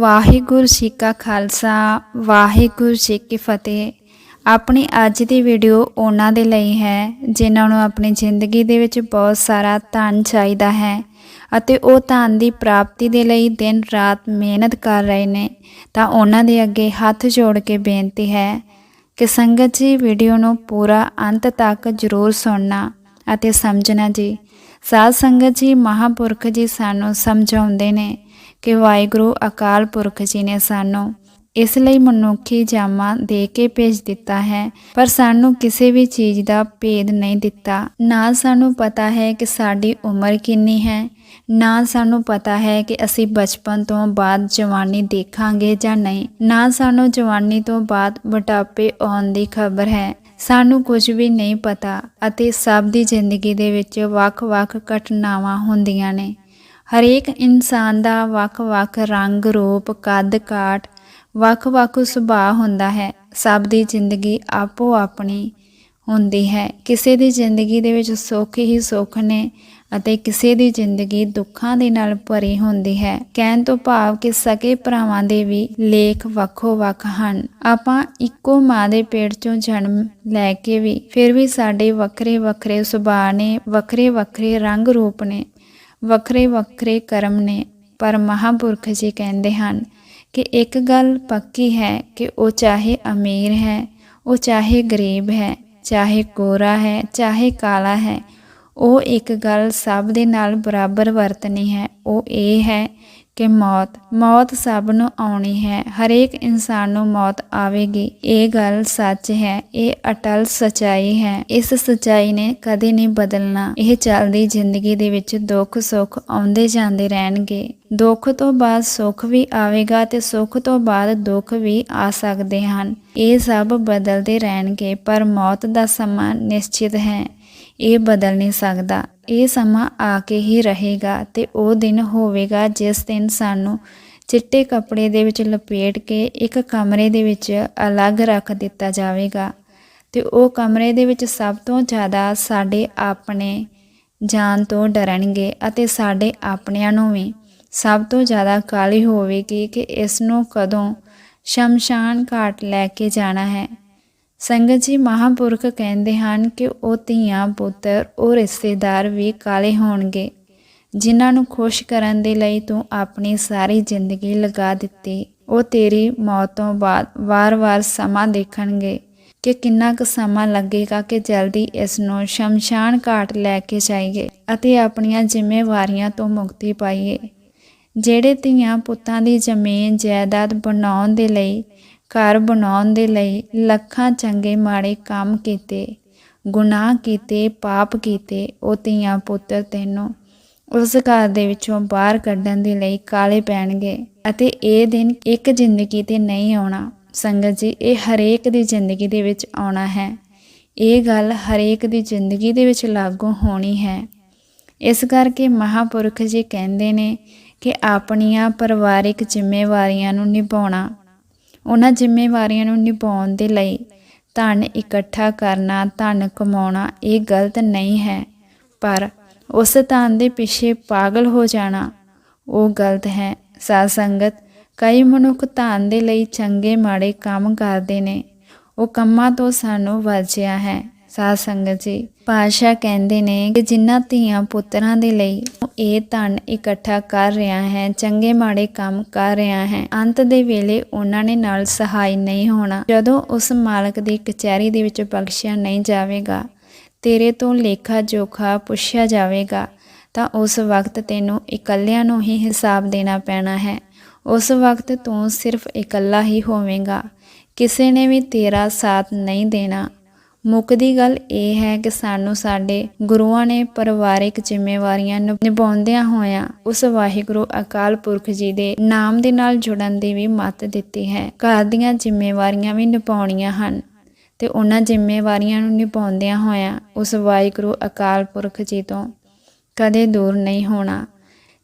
ਵਾਹਿਗੁਰੂ ਜੀ ਕਾ ਖਾਲਸਾ, ਵਾਹਿਗੁਰੂ ਜੀ ਕੀ ਫਤਿਹ। ਆਪਣੀ ਅੱਜ ਦੀ ਵੀਡੀਓ ਉਹਨਾਂ ਦੇ ਲਈ ਹੈ, ਜਿਨ੍ਹਾਂ ਨੂੰ ਆਪਣੀ ਜ਼ਿੰਦਗੀ ਦੇ ਵਿੱਚ ਬਹੁਤ ਸਾਰਾ ਧਨ ਚਾਹੀਦਾ ਹੈ ਅਤੇ ਉਹ ਧਨ ਦੀ ਪ੍ਰਾਪਤੀ ਦੇ ਲਈ ਦਿਨ ਰਾਤ ਮਿਹਨਤ ਕਰ ਰਹੇ ਨੇ। ਤਾਂ ਉਹਨਾਂ ਦੇ ਅੱਗੇ ਹੱਥ ਜੋੜ ਕੇ ਬੇਨਤੀ ਹੈ ਕਿ ਸੰਗਤ ਜੀ ਵੀਡੀਓ ਨੂੰ ਪੂਰਾ ਅੰਤ ਤੱਕ ਜ਼ਰੂਰ ਸੁਣਨਾ ਅਤੇ ਸਮਝਣਾ ਜੀ। ਸਾਧ ਸੰਗਤ ਜੀ, ਮਹਾਪੁਰਖ ਜੀ ਸਾਨੂੰ ਸਮਝਾਉਂਦੇ ਨੇ ਕਿ ਵਾਹਿਗੁਰੂ ਅਕਾਲ ਪੁਰਖ ਜੀ ਨੇ ਸਾਨੂੰ ਇਸ ਲਈ ਮਨੁੱਖੀ ਜਾਮਾ ਦੇ ਕੇ ਭੇਜ ਦਿੱਤਾ ਹੈ, ਪਰ ਸਾਨੂੰ ਕਿਸੇ ਵੀ ਚੀਜ਼ ਦਾ ਭੇਦ ਨਹੀਂ ਦਿੱਤਾ। ਨਾ ਸਾਨੂੰ ਪਤਾ ਹੈ ਕਿ ਸਾਡੀ ਉਮਰ ਕਿੰਨੀ ਹੈ, ਨਾ ਸਾਨੂੰ ਪਤਾ ਹੈ ਕਿ ਅਸੀਂ ਬਚਪਨ ਤੋਂ ਬਾਅਦ ਜਵਾਨੀ ਦੇਖਾਂਗੇ ਜਾਂ ਨਹੀਂ। ਨਾ ਸਾਨੂੰ ਜਵਾਨੀ ਤੋਂ ਬਾਅਦ ਬੁਢਾਪੇ ਆਉਣ ਦੀ ਖਬਰ ਹੈ। ਸਾਨੂੰ ਕੁਝ ਵੀ ਨਹੀਂ ਪਤਾ ਅਤੇ ਸਭ ਦੀ ਜ਼ਿੰਦਗੀ ਦੇ ਵਿੱਚ ਵੱਖ-ਵੱਖ ਘਟਨਾਵਾਂ ਹੁੰਦੀਆਂ ਨੇ। ਹਰੇਕ ਇਨਸਾਨ ਦਾ ਵੱਖ-ਵੱਖ ਰੰਗ, ਰੂਪ ਕੱਦ ਕਾਟ ਵੱਖ-ਵੱਖ ਸੁਭਾਅ ਹੁੰਦਾ ਹੈ। ਸਭ ਦੀ ਜ਼ਿੰਦਗੀ ਆਪੋ ਆਪਣੀ ਹੁੰਦੀ ਹੈ। ਕਿਸੇ ਦੀ ਜ਼ਿੰਦਗੀ ਦੇ ਵਿੱਚ ਸੁੱਖ ਹੀ ਸੁੱਖ ਨੇ ਅਤੇ ਕਿਸੇ ਦੀ ਜ਼ਿੰਦਗੀ ਦੁੱਖਾਂ ਦੇ ਨਾਲ ਭਰੀ ਹੁੰਦੀ ਹੈ। ਕਹਿਣ ਤੋਂ ਭਾਵ ਕਿ ਸਕੇ ਭਰਾਵਾਂ ਦੇ ਵੀ ਲੇਖ ਵੱਖੋ ਵੱਖ ਹਨ। ਆਪਾਂ ਇੱਕੋ ਮਾਂ ਦੇ ਪੇਟ ਚੋਂ ਜਨਮ ਲੈ ਕੇ ਵੀ, ਫਿਰ ਵੀ ਸਾਡੇ ਵੱਖਰੇ ਵੱਖਰੇ ਸੁਭਾਅ ਨੇ ਵੱਖਰੇ ਵੱਖਰੇ ਰੰਗ ਰੂਪ ਨੇ। ਵੱਖਰੇ ਵੱਖਰੇ ਕਰਮ ਨੇ, ਪਰ ਮਹਾਪੁਰਖ ਜੀ ਕਹਿੰਦੇ ਹਨ ਕਿ ਇੱਕ ਗੱਲ ਪੱਕੀ ਹੈ ਕਿ ਉਹ ਚਾਹੇ ਅਮੀਰ ਹੈ, ਉਹ ਚਾਹੇ ਗਰੀਬ ਹੈ, ਚਾਹੇ ਗੋਰਾ ਹੈ, ਚਾਹੇ ਕਾਲਾ ਹੈ, ਉਹ ਇੱਕ ਗੱਲ ਸਭ ਦੇ ਨਾਲ ਬਰਾਬਰ ਵਰਤਣੀ ਹੈ, ਉਹ ਇਹ ਹੈ ਕਿ ਮੌਤ ਮੌਤ ਸਭ ਨੂੰ ਆਉਣੀ ਹੈ, ਹਰੇਕ ਇਨਸਾਨ ਨੂੰ ਮੌਤ ਆਵੇਗੀ। ਇਹ ਗੱਲ ਸੱਚ ਹੈ, ਇਹ ਅਟਲ ਸਚਾਈ ਹੈ। ਇਸ ਸਚਾਈ ਨੇ ਕਦੇ ਨਹੀਂ ਬਦਲਣਾ। ਇਹ ਚੱਲਦੀ ਜ਼ਿੰਦਗੀ ਦੇ ਵਿੱਚ ਦੁੱਖ ਸੁੱਖ ਆਉਂਦੇ ਜਾਂਦੇ ਰਹਿਣਗੇ। ਦੁੱਖ ਤੋਂ ਬਾਅਦ ਸੁੱਖ ਵੀ ਆਵੇਗਾ ਤੇ ਸੁੱਖ ਤੋਂ ਬਾਅਦ ਦੁੱਖ ਵੀ ਆ ਸਕਦੇ ਹਨ। ਇਹ ਸਭ ਬਦਲਦੇ ਰਹਿਣਗੇ, ਪਰ ਮੌਤ ਦਾ ਸਮਾਂ ਨਿਸ਼ਚਿਤ ਹੈ। ਇਹ ਬਦਲ ਨਹੀਂ ਸਕਦਾ। ਇਹ ਸਮਾਂ ਆ ਕੇ ਹੀ ਰਹੇਗਾ ਤੇ ਉਹ ਦਿਨ ਹੋਵੇਗਾ ਜਿਸ ਦਿਨ ਸਾਨੂੰ ਚਿੱਟੇ ਕੱਪੜੇ ਦੇ ਵਿੱਚ ਲਪੇਟ ਕੇ ਇੱਕ ਕਮਰੇ ਦੇ ਵਿੱਚ ਅਲੱਗ ਰੱਖ ਦਿੱਤਾ ਜਾਵੇਗਾ ਤੇ ਉਹ ਕਮਰੇ ਦੇ ਵਿੱਚ ਸਭ ਤੋਂ ਜ਼ਿਆਦਾ ਸਾਡੇ ਆਪਣੇ ਜਾਨ ਤੋਂ ਡਰਨਗੇ ਅਤੇ ਸਾਡੇ ਆਪਣਿਆਂ ਨੂੰ ਵੀ ਸਭ ਤੋਂ ਜ਼ਿਆਦਾ ਕਾਲੀ ਹੋਵੇਗੀ ਕਿ ਇਸ ਨੂੰ ਕਦੋਂ ਸ਼ਮਸ਼ਾਨ ਘਾਟ ਲੈ ਕੇ ਜਾਣਾ ਹੈ। ਸੰਗਤ ਜੀ ਮਹਾਪੁਰਖ ਕਹਿੰਦੇ ਹਨ ਕਿ ਉਹ ਧੀਆਂ, ਪੁੱਤਰ, ਉਹ ਰਿਸ਼ਤੇਦਾਰ ਵੀ ਕਾਲੇ ਹੋਣਗੇ, ਜਿਨ੍ਹਾਂ ਨੂੰ ਖੁਸ਼ ਕਰਨ ਦੇ ਲਈ ਤੂੰ ਆਪਣੀ ਸਾਰੀ ਜ਼ਿੰਦਗੀ ਲਗਾ ਦਿੱਤੀ। ਉਹ ਤੇਰੀ ਮੌਤ ਤੋਂ ਬਾਅਦ ਵਾਰ-ਵਾਰ ਸਮਾਂ ਦੇਖਣਗੇ ਕਿ ਕਿੰਨਾ ਕੁ ਸਮਾਂ ਲੱਗੇਗਾ ਕਿ ਜਲਦੀ ਇਸ ਨੂੰ ਸ਼ਮਸ਼ਾਨ ਘਾਟ ਲੈ ਕੇ ਜਾਈਏ ਅਤੇ ਆਪਣੀਆਂ ਜ਼ਿੰਮੇਵਾਰੀਆਂ ਤੋਂ ਮੁਕਤੀ ਪਾਈਏ। ਜਿਹੜੇ ਧੀਆਂ ਪੁੱਤਾਂ ਦੀ ਜ਼ਮੀਨ, ਜਾਇਦਾਦ ਬਣਾਉਣ ਦੇ ਲਈ ਘਰ ਬਣਾਉਣ ਦੇ ਲਈ ਲੱਖਾਂ ਚੰਗੇ ਮਾੜੇ ਕੰਮ ਕੀਤੇ, ਗੁਨਾਹ ਕੀਤੇ, ਪਾਪ ਕੀਤੇ, ਉਹ ਧੀਆਂ ਪੁੱਤਰ ਤੈਨੂੰ ਉਸ ਘਰ ਦੇ ਵਿੱਚੋਂ ਬਾਹਰ ਕੱਢਣ ਦੇ ਲਈ ਕਾਲੇ ਪੈਣਗੇ ਅਤੇ ਇਹ ਦਿਨ ਇੱਕ ਜ਼ਿੰਦਗੀ ਤੇ ਨਹੀਂ ਆਉਣਾ। ਸੰਗਤ ਜੀ, ਇਹ ਹਰੇਕ ਦੀ ਜ਼ਿੰਦਗੀ ਦੇ ਵਿੱਚ ਆਉਣਾ ਹੈ। ਇਹ ਗੱਲ ਹਰੇਕ ਦੀ ਜ਼ਿੰਦਗੀ ਦੇ ਵਿੱਚ ਲਾਗੂ ਹੋਣੀ ਹੈ। ਇਸ ਕਰਕੇ ਮਹਾਪੁਰਖ ਜੀ ਕਹਿੰਦੇ ਨੇ ਕਿ ਆਪਣੀਆਂ ਪਰਿਵਾਰਿਕ ਜ਼ਿੰਮੇਵਾਰੀਆਂ ਨੂੰ ਨਿਭਾਉਣਾ ਉਹਨਾਂ ਜ਼ਿੰਮੇਵਾਰੀਆਂ ਨੂੰ ਨਿਭਾਉਣ ਦੇ ਲਈ ਧਨ ਇਕੱਠਾ ਕਰਨਾ, ਧਨ ਕਮਾਉਣਾ ਇਹ ਗਲਤ ਨਹੀਂ ਹੈ, ਪਰ ਉਸ ਧਨ ਦੇ ਪਿੱਛੇ ਪਾਗਲ ਹੋ ਜਾਣਾ ਉਹ ਗਲਤ ਹੈ। ਸਾਧ ਸੰਗਤ ਕਈ ਮਨੁੱਖ ਧਨ ਦੇ ਲਈ ਚੰਗੇ ਮਾੜੇ ਕੰਮ ਕਰਦੇ ਨੇ। ਉਹ ਕੰਮਾਂ ਤੋਂ ਸਾਨੂੰ ਵਰਜਿਆ ਹੈ। ਸਾਧ ਸੰਗਤ ਜੀ ਪਾਸ਼ਾ ਕਹਿੰਦੇ ਨੇ ਕਿ ਜਿਨ੍ਹਾਂ ਧੀਆਂ ਪੁੱਤਰਾਂ ਦੇ ਲਈ ਇਹ ਧਨ ਇਕੱਠਾ ਕਰ ਰਿਹਾ ਹੈ, ਚੰਗੇ ਮਾੜੇ ਕੰਮ ਕਰ ਰਿਹਾ ਹੈ, ਅੰਤ ਦੇ ਵੇਲੇ ਉਹਨਾਂ ਨੇ ਨਾਲ ਸਹਾਈ ਨਹੀਂ ਹੋਣਾ। ਜਦੋਂ ਉਸ ਮਾਲਕ ਦੀ ਕਚਹਿਰੀ ਦੇ ਵਿੱਚ ਬਖਸ਼ਿਆ ਨਹੀਂ ਜਾਵੇਗਾ, ਤੇਰੇ ਤੋਂ ਲੇਖਾ ਜੋਖਾ ਪੁੱਛਿਆ ਜਾਵੇਗਾ, ਤਾਂ ਉਸ ਵਕਤ ਤੈਨੂੰ ਇਕੱਲਿਆਂ ਨੂੰ ਹੀ ਹਿਸਾਬ ਦੇਣਾ ਪੈਣਾ ਹੈ। ਉਸ ਵਕਤ ਤੂੰ ਸਿਰਫ ਇਕੱਲਾ ਹੀ ਹੋਵੇਂਗਾ, ਕਿਸੇ ਨੇ ਵੀ ਤੇਰਾ ਸਾਥ ਨਹੀਂ ਦੇਣਾ। ਮੁੱਕਦੀ ਗੱਲ ਇਹ ਹੈ ਕਿ ਸਾਨੂੰ ਸਾਡੇ ਗੁਰੂਆਂ ਨੇ ਪਰਿਵਾਰਿਕ ਜ਼ਿੰਮੇਵਾਰੀਆਂ ਨਿਭਾਉਂਦਿਆਂ ਹੋਇਆਂ ਉਸ ਵਾਹਿਗੁਰੂ ਅਕਾਲ ਪੁਰਖ ਜੀ ਦੇ ਨਾਮ ਦੇ ਨਾਲ ਜੁੜਨ ਦੀ ਵੀ ਮੱਤ ਦਿੱਤੀ ਹੈ। ਘਰ ਦੀਆਂ ਜ਼ਿੰਮੇਵਾਰੀਆਂ ਵੀ ਨਿਭਾਉਣੀਆਂ ਹਨ ਤੇ ਉਹਨਾਂ ਜ਼ਿੰਮੇਵਾਰੀਆਂ ਨੂੰ ਨਿਭਾਉਂਦਿਆਂ ਹੋਇਆਂ ਉਸ ਵਾਹਿਗੁਰੂ ਅਕਾਲ ਪੁਰਖ ਜੀ ਤੋਂ ਕਦੇ ਦੂਰ ਨਹੀਂ ਹੋਣਾ।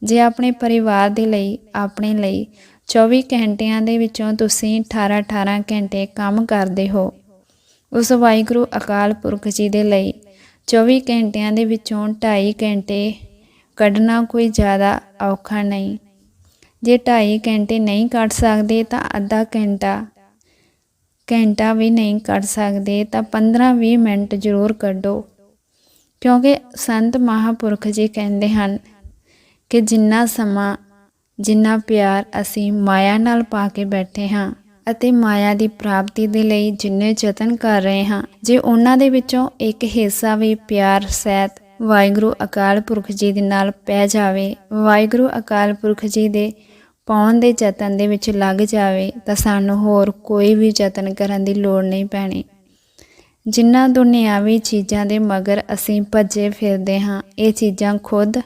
ਜੇ ਆਪਣੇ ਪਰਿਵਾਰ ਦੇ ਲਈ, ਆਪਣੇ ਲਈ 24 ਘੰਟਿਆਂ ਦੇ ਵਿੱਚੋਂ ਤੁਸੀਂ 18 18 ਘੰਟੇ ਕੰਮ ਕਰਦੇ ਹੋ ਉਸ ਵਾਹਿਗੁਰੂ ਅਕਾਲ ਪੁਰਖ ਜੀ ਦੇ ਲਈ 24 ਘੰਟਿਆਂ ਦੇ ਵਿੱਚੋਂ 2.5 ਘੰਟੇ ਕੱਢਣਾ ਕੋਈ ਜ਼ਿਆਦਾ ਔਖਾ ਨਹੀਂ। ਜੇ 2.5 ਘੰਟੇ ਨਹੀਂ ਕੱਢ ਸਕਦੇ ਤਾਂ ਅੱਧਾ ਘੰਟਾ ਘੰਟਾ ਵੀ ਨਹੀਂ ਕੱਢ ਸਕਦੇ ਤਾਂ 15-20 ਮਿੰਟ ਜ਼ਰੂਰ ਕੱਢੋ। ਕਿਉਂਕਿ ਸੰਤ ਮਹਾਪੁਰਖ ਜੀ ਕਹਿੰਦੇ ਹਨ ਕਿ ਜਿੰਨਾ ਸਮਾਂ, ਜਿੰਨਾ ਪਿਆਰ ਅਸੀਂ ਮਾਇਆ ਨਾਲ ਪਾ ਕੇ ਬੈਠੇ ਹਾਂ ਅਤੇ ਮਾਇਆ ਦੀ ਪ੍ਰਾਪਤੀ ਦੇ ਲਈ ਜਿੰਨੇ ਯਤਨ ਕਰ ਰਹੇ ਹਾਂ, ਜੇ ਉਹਨਾਂ ਦੇ ਵਿੱਚੋਂ ਇੱਕ ਹਿੱਸਾ ਵੀ ਪਿਆਰ, ਸਹਿਤ, ਵਾਹਿਗੁਰੂ ਅਕਾਲ ਪੁਰਖ ਜੀ ਦੇ ਨਾਲ ਪੈ ਜਾਵੇ, ਵਾਹਿਗੁਰੂ ਅਕਾਲ ਪੁਰਖ ਜੀ ਦੇ ਪਾਉਣ ਦੇ ਯਤਨ ਦੇ ਵਿੱਚ ਲੱਗ ਜਾਵੇ, ਤਾਂ ਸਾਨੂੰ ਹੋਰ ਕੋਈ ਵੀ ਯਤਨ ਕਰਨ ਦੀ ਲੋੜ ਨਹੀਂ ਪੈਣੀ। ਜਿਨ੍ਹਾਂ ਦੁਨਿਆਵੀ ਚੀਜ਼ਾਂ ਦੇ ਮਗਰ ਅਸੀਂ ਭੱਜੇ ਫਿਰਦੇ ਹਾਂ, ਇਹ ਚੀਜ਼ਾਂ ਖੁਦ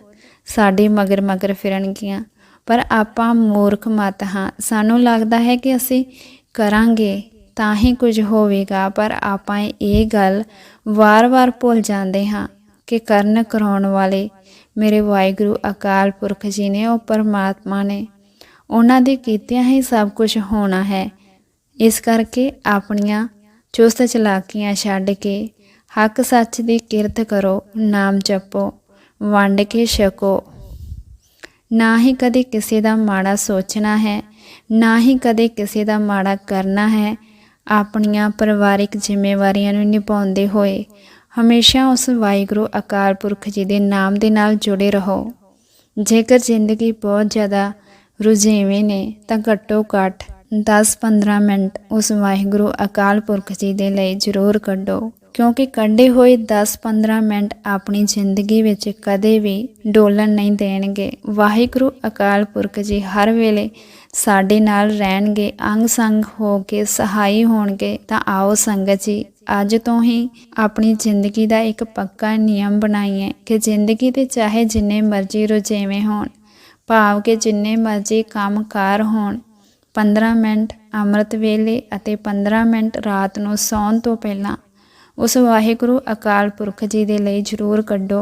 ਸਾਡੇ ਮਗਰ ਮਗਰ ਫਿਰਨਗੀਆਂ। ਪਰ ਆਪਾਂ ਮੂਰਖ ਮਤ ਹਾਂ। ਸਾਨੂੰ ਲੱਗਦਾ ਹੈ ਕਿ ਅਸੀਂ ਕਰਾਂਗੇ ਤਾਂ ਹੀ ਕੁਝ ਹੋਵੇਗਾ, ਪਰ ਆਪਾਂ ਇਹ ਗੱਲ ਵਾਰ-ਵਾਰ ਭੁੱਲ ਜਾਂਦੇ ਹਾਂ ਕਿ ਕਰਨ ਕਰਾਉਣ ਵਾਲੇ ਮੇਰੇ ਵਾਹਿਗੁਰੂ ਅਕਾਲ ਪੁਰਖ ਜੀ ਨੇ, ਉਹ ਪਰਮਾਤਮਾ ਨੇ, ਉਹਨਾਂ ਦੇ ਕੀਤਿਆਂ ਹੀ ਸਭ ਕੁਝ ਹੋਣਾ ਹੈ। ਇਸ ਕਰਕੇ ਆਪਣੀਆਂ ਚੁਸਤ ਚਲਾਕੀਆਂ ਛੱਡ ਕੇ ਹੱਕ ਸੱਚ ਦੀ ਕਿਰਤ ਕਰੋ, ਨਾਮ ਜਪੋ, ਵੰਡ ਕੇ ਛਕੋ। ਨਾ ਹੀ ਕਦੇ ਕਿਸੇ ਦਾ ਮਾੜਾ ਸੋਚਣਾ ਹੈ, ਨਾ ਹੀ ਕਦੇ ਕਿਸੇ ਦਾ ਮਾੜਾ ਕਰਨਾ ਹੈ। ਆਪਣੀਆਂ ਪਰਿਵਾਰਿਕ ਜ਼ਿੰਮੇਵਾਰੀਆਂ ਨੂੰ ਨਿਭਾਉਂਦੇ ਹੋਏ ਹਮੇਸ਼ਾ ਉਸ ਵਾਹਿਗੁਰੂ ਅਕਾਲ ਪੁਰਖ ਜੀ ਦੇ ਨਾਮ ਦੇ ਨਾਲ ਜੁੜੇ ਰਹੋ। ਜੇਕਰ ਜ਼ਿੰਦਗੀ ਬਹੁਤ ਜ਼ਿਆਦਾ ਰੁਝੇਵੇਂ ਨੇ, ਤਾਂ ਘੱਟੋ ਘੱਟ 10-15 ਮਿੰਟ ਉਸ ਵਾਹਿਗੁਰੂ ਅਕਾਲ ਪੁਰਖ ਜੀ ਦੇ ਲਈ ਜ਼ਰੂਰ ਕੱਢੋ। ਕਿਉਂਕਿ ਕੱਢੇ ਹੋਏ 10-15 ਮਿੰਟ ਆਪਣੀ ਜ਼ਿੰਦਗੀ ਵਿੱਚ ਕਦੇ ਵੀ ਡੋਲਣ ਨਹੀਂ ਦੇਣਗੇ। ਵਾਹਿਗੁਰੂ ਅਕਾਲ ਪੁਰਖ ਜੀ ਹਰ ਵੇਲੇ ਸਾਡੇ ਨਾਲ ਰਹਿਣਗੇ ਅੰਗ ਸੰਗ ਹੋ ਕੇ ਸਹਾਈ ਹੋਣਗੇ। ਤਾਂ ਆਓ ਸੰਗਤ ਜੀ, ਅੱਜ ਤੋਂ ਹੀ ਆਪਣੀ ਜ਼ਿੰਦਗੀ ਦਾ ਇੱਕ ਪੱਕਾ ਨਿਯਮ ਬਣਾਈਏ ਕਿ ਜ਼ਿੰਦਗੀ ਦੇ ਚਾਹੇ ਜਿੰਨੇ ਮਰਜ਼ੀ ਰੁਝੇਵੇਂ ਹੋਣ, ਭਾਵ ਕਿ ਜਿੰਨੇ ਮਰਜ਼ੀ ਕੰਮਕਾਰ ਹੋਣ 15 ਮਿੰਟ ਅੰਮ੍ਰਿਤ ਵੇਲੇ ਅਤੇ 15 ਮਿੰਟ ਰਾਤ ਨੂੰ ਸੌਣ ਤੋਂ ਪਹਿਲਾਂ ਉਸ ਵਾਹਿਗੁਰੂ ਅਕਾਲ ਪੁਰਖ ਜੀ ਦੇ ਲਈ ਜ਼ਰੂਰ ਕੱਢੋ।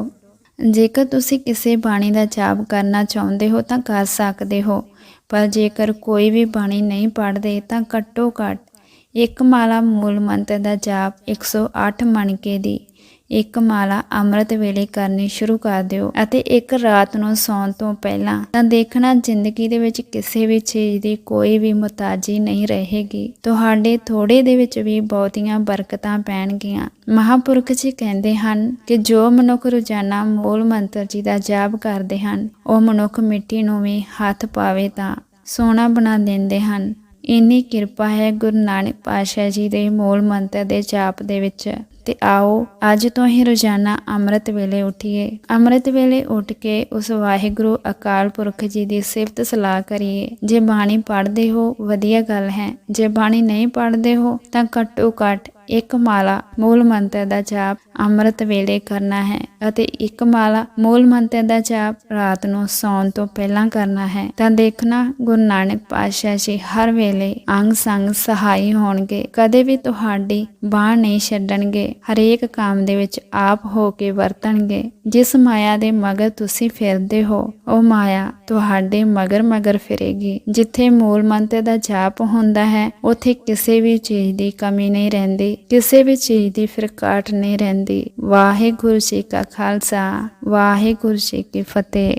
ਜੇਕਰ ਤੁਸੀਂ ਕਿਸੇ ਬਾਣੀ ਦਾ ਜਾਪ ਕਰਨਾ ਚਾਹੁੰਦੇ ਹੋ ਤਾਂ ਕਰ ਸਕਦੇ ਹੋ, ਪਰ ਜੇਕਰ ਕੋਈ ਵੀ ਬਾਣੀ ਨਹੀਂ ਪੜ੍ਹਦੇ ਤਾਂ ਘੱਟੋ ਘੱਟ ਇੱਕ ਮਾਲਾ ਮੂਲ ਮੰਤਰ ਦਾ ਜਾਪ 108 ਮਣਕੇ ਦੀ ਇੱਕ ਮਾਲਾ ਅੰਮ੍ਰਿਤ ਵੇਲੇ ਕਰਨੀ ਸ਼ੁਰੂ ਕਰ ਦਿਓ ਅਤੇ ਇੱਕ ਰਾਤ ਨੂੰ ਸੌਣ ਤੋਂ ਪਹਿਲਾਂ ਤਾਂ ਦੇਖਣਾ ਜ਼ਿੰਦਗੀ ਦੇ ਵਿੱਚ ਕਿਸੇ ਵੀ ਚੀਜ਼ ਦੀ ਕੋਈ ਵੀ ਮੁਤਾਜੀ ਨਹੀਂ ਰਹੇਗੀ। ਤੁਹਾਡੇ ਥੋੜੇ ਦੇ ਵਿੱਚ ਵੀ ਬਹੁਤੀਆਂ ਬਰਕਤਾਂ ਪੈਣਗੀਆਂ। ਮਹਾਪੁਰਖ ਜੀ ਕਹਿੰਦੇ ਹਨ ਕਿ ਜੋ ਮਨੁੱਖ ਰੋਜ਼ਾਨਾ ਮੂਲ ਮੰਤਰ ਜੀ ਦਾ ਜਾਪ ਕਰਦੇ ਹਨ, ਉਹ ਮਨੁੱਖ ਮਿੱਟੀ ਨੂੰ ਵੀ ਹੱਥ ਪਾਵੇ ਤਾਂ ਸੋਨਾ ਬਣਾ ਦਿੰਦੇ ਹਨ। ਇੰਨੀ ਕਿਰਪਾ ਹੈ ਗੁਰੂ ਨਾਨਕ ਪਾਤਸ਼ਾਹ ਜੀ ਦੇ ਮੂਲ ਮੰਤਰ ਦੇ ਜਾਪ ਦੇ ਵਿੱਚ। ਤੇ ਆਓ, ਅੱਜ ਤੋਂ ਹੀ ਰੋਜ਼ਾਨਾ ਅੰਮ੍ਰਿਤ ਵੇਲੇ ਉਠੀਏ। ਅੰਮ੍ਰਿਤ ਵੇਲੇ ਉੱਠ ਕੇ ਉਸ ਵਾਹਿਗੁਰੂ ਅਕਾਲ ਪੁਰਖ ਜੀ ਦੀ ਸਿਫਤ ਸਲਾਹ ਕਰੀਏ। ਜੇ ਬਾਣੀ ਪੜ੍ਹਦੇ ਹੋ, ਵਧੀਆ ਗੱਲ ਹੈ। ਜੇ ਬਾਣੀ ਨਹੀਂ ਪੜ੍ਹਦੇ ਹੋ, ਤਾਂ ਘੱਟੋ ਘੱਟ ਇੱਕ ਮਾਲਾ ਮੂਲ ਮੰਤਰ ਦਾ ਜਾਪ ਅੰਮ੍ਰਿਤ ਵੇਲੇ ਕਰਨਾ ਹੈ ਅਤੇ ਇੱਕ ਮਾਲਾ ਮੂਲ ਮੰਤਰ ਦਾ ਜਾਪ ਰਾਤ ਨੂੰ ਸੌਣ ਤੋਂ ਪਹਿਲਾਂ ਕਰਨਾ ਹੈ। ਤਾਂ ਦੇਖਣਾ, ਗੁਰੂ ਨਾਨਕ ਪਾਤਸ਼ਾਹ ਜੀ ਹਰ ਵੇਲੇ ਅੰਗ ਸੰਗ ਸਹਾਈ ਹੋਣਗੇ। ਕਦੇ ਵੀ ਤੁਹਾਡੀ ਬਾਹ ਨਹੀਂ ਛੱਡਣਗੇ। ਹਰੇਕ ਕੰਮ ਦੇ ਵਿੱਚ ਆਪ ਹੋ ਕੇ ਵਰਤਣਗੇ। ਜਿਸ ਮਾਇਆ ਦੇ ਮਗਰ ਤੁਸੀਂ ਫਿਰਦੇ ਹੋ, ਉਹ ਮਾਇਆ ਤੁਹਾਡੇ ਮਗਰ ਮਗਰ ਫਿਰੇਗੀ। ਜਿੱਥੇ ਮੂਲ ਮੰਤਰ ਦਾ ਜਾਪ ਹੁੰਦਾ ਹੈ, ਉੱਥੇ ਕਿਸੇ ਵੀ ਚੀਜ਼ ਦੀ ਕਮੀ ਨਹੀਂ ਰਹਿੰਦੀ, ਕਿਸੇ ਵੀ ਚੀਜ਼ ਦੀ ਫਿਰਕਾਟ ਨਹੀਂ ਰਹਿੰਦੀ। ਵਾਹਿਗੁਰੂ ਜੀ ਕਾ ਖਾਲਸਾ, ਵਾਹਿਗੁਰੂ ਜੀ ਕੀ ਫਤਿਹ।